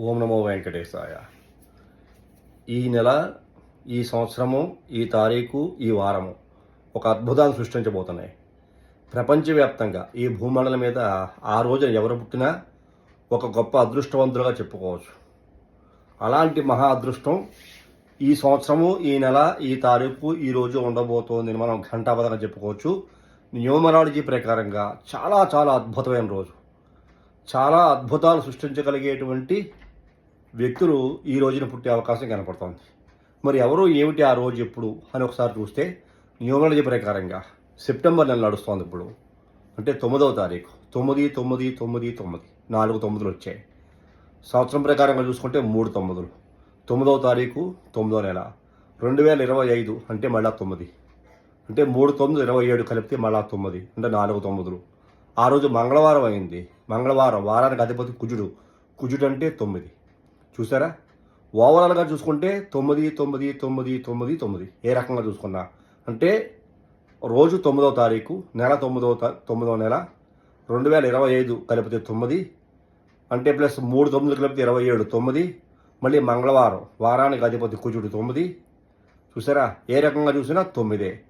ఓం నమో వెంకటేశాయ. ఈ నెల ఈ సంవత్సరము ఈ తారీఖు ఈ వారము ఒక అద్భుతాన్ని సృష్టించబోతున్నాయి. ప్రపంచవ్యాప్తంగా ఈ భూమండలం మీద ఆ రోజున ఎవరు పుట్టినా ఒక గొప్ప అదృష్టవంతులుగా చెప్పుకోవచ్చు. అలాంటి మహా అదృష్టం ఈ సంవత్సరము ఈ నెల ఈ తారీఖు ఈ రోజు ఉండబోతోందని మనం ఘంటాపదంగా చెప్పుకోవచ్చు. న్యూమరాలజీ ప్రకారంగా చాలా చాలా అద్భుతమైన రోజు. చాలా అద్భుతాలు సృష్టించగలిగేటువంటి వ్యక్తులు ఈ రోజున పుట్టే అవకాశం కనపడుతోంది. మరి ఎవరు ఏమిటి ఆ రోజు ఎప్పుడు అని ఒకసారి చూస్తే న్యూమరాలజీ ప్రకారంగా సెప్టెంబర్ నెల నడుస్తోంది ఇప్పుడు. అంటే తొమ్మిదవ తారీఖు. తొమ్మిది తొమ్మిది తొమ్మిది తొమ్మిది. నాలుగు తొమ్మిదిలు వచ్చాయి. సంవత్సరం ప్రకారంగా చూసుకుంటే మూడు తొమ్మిదిలు. తొమ్మిదవ తారీఖు తొమ్మిదో నెల. రెండు వేల ఇరవై ఐదు అంటే మళ్ళా తొమ్మిది. అంటే మూడు తొమ్మిది ఇరవై ఏడు కలిపితే మళ్ళా తొమ్మిది. అంటే నాలుగు తొమ్మిదిలు. ఆ రోజు మంగళవారం అయింది. మంగళవారం వారానికి అధిపతి కుజుడు. కుజుడు అంటే తొమ్మిది. చూసారా ఓవరాల్గా చూసుకుంటే తొమ్మిది తొమ్మిది తొమ్మిది తొమ్మిది తొమ్మిది. ఏ రకంగా చూసుకున్నా? అంటే రోజు తొమ్మిదవ తారీఖు నెల తొమ్మిదవ తొమ్మిదవ నెల రెండు వేల ఇరవై ఐదు కలిపితే తొమ్మిది అంటే ప్లస్ మూడు తొమ్మిది కలిపితే ఇరవై ఏడు తొమ్మిది మళ్ళీ మంగళవారం వారానికి అధిపతి కుజుడు తొమ్మిది. చూసారా? ఏ రకంగా చూసినా తొమ్మిదే.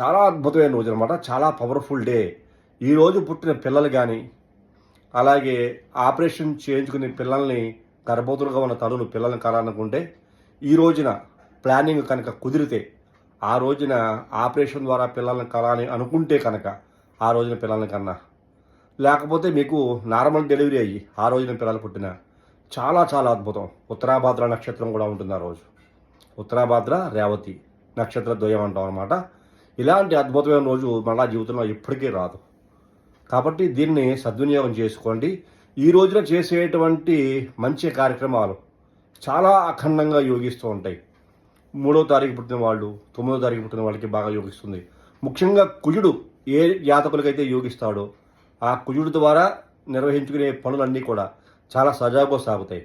చాలా అద్భుతమైన రోజు అనమాట చాలా పవర్ఫుల్ డే ఈరోజు పుట్టిన పిల్లలు కానీ అలాగే ఆపరేషన్ చేయించుకునే పిల్లల్ని గర్భవతులుగా ఉన్న తల్లులు పిల్లల్ని కనాలనుకుంటే ఈ రోజున ప్లానింగ్ కనుక కుదిరితే ఆ రోజున ఆపరేషన్ ద్వారా పిల్లల్ని కనాలని అనుకుంటే కనుక ఆ రోజున పిల్లల్ని కన్నా. లేకపోతే మీకు నార్మల్ డెలివరీ అయ్యి ఆ రోజున పిల్లలు పుట్టిన చాలా చాలా అద్భుతం. ఉత్తరాభాద్ర నక్షత్రం కూడా ఉంటుంది ఆ రోజు. ఉత్తరాభాద్ర రేవతి నక్షత్ర ద్వయం అంటాం అనమాట ఇలాంటి అద్భుతమైన రోజు మళ్ళా జీవితంలో ఎప్పటికీ రాదు. కాబట్టి దీన్ని సద్వినియోగం చేసుకోండి. ఈ రోజున చేసేటువంటి మంచి కార్యక్రమాలు చాలా అఖండంగా యోగిస్తూ ఉంటాయి. మూడో తారీఖు పుట్టిన వాళ్ళు తొమ్మిదో తారీఖు పుట్టిన వాళ్ళకి బాగా యోగిస్తుంది. ముఖ్యంగా కుజుడు ఏ జాతకులకైతే యోగిస్తాడో ఆ కుజుడు ద్వారా నిర్వహించుకునే పనులన్నీ కూడా చాలా సజావుగా సాగుతాయి.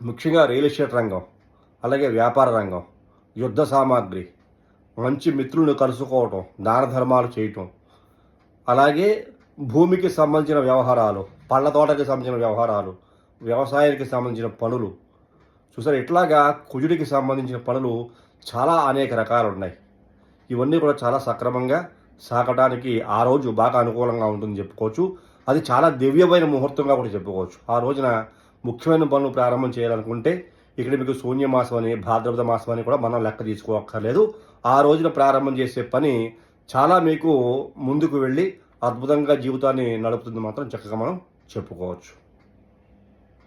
ముఖ్యంగా రియల్ ఎస్టేట్ రంగం అలాగే వ్యాపార రంగం యుద్ధ సామాగ్రి మంచి మిత్రులను కలుసుకోవటం దాన ధర్మాలు చేయటం అలాగే భూమికి సంబంధించిన వ్యవహారాలు పళ్ళ తోటకి సంబంధించిన వ్యవహారాలు వ్యవసాయానికి సంబంధించిన పనులు. చూసారు ఇట్లాగా కుజుడికి సంబంధించిన పనులు చాలా అనేక రకాలు ఉన్నాయి ఇవన్నీ కూడా చాలా సక్రమంగా సాగటానికి ఆ రోజు బాగా అనుకూలంగా ఉంటుందని చెప్పుకోవచ్చు. అది చాలా దివ్యమైన ముహూర్తంగా కూడా చెప్పుకోవచ్చు. ఆ రోజున ముఖ్యమైన పనులు ప్రారంభం చేయాలనుకుంటే ఇక్కడ మీకు శూన్య మాసం అని భాద్రపద మాసం అని కూడా మనం లెక్క తీసుకోక్కర్లేదు. ఆ రోజున ప్రారంభం చేసే పని చాలా మీకు ముందుకు వెళ్ళి అద్భుతంగా జీవితాన్ని నడుపుతుంది మాత్రం చక్కగా మనం చెప్పుకోవచ్చు.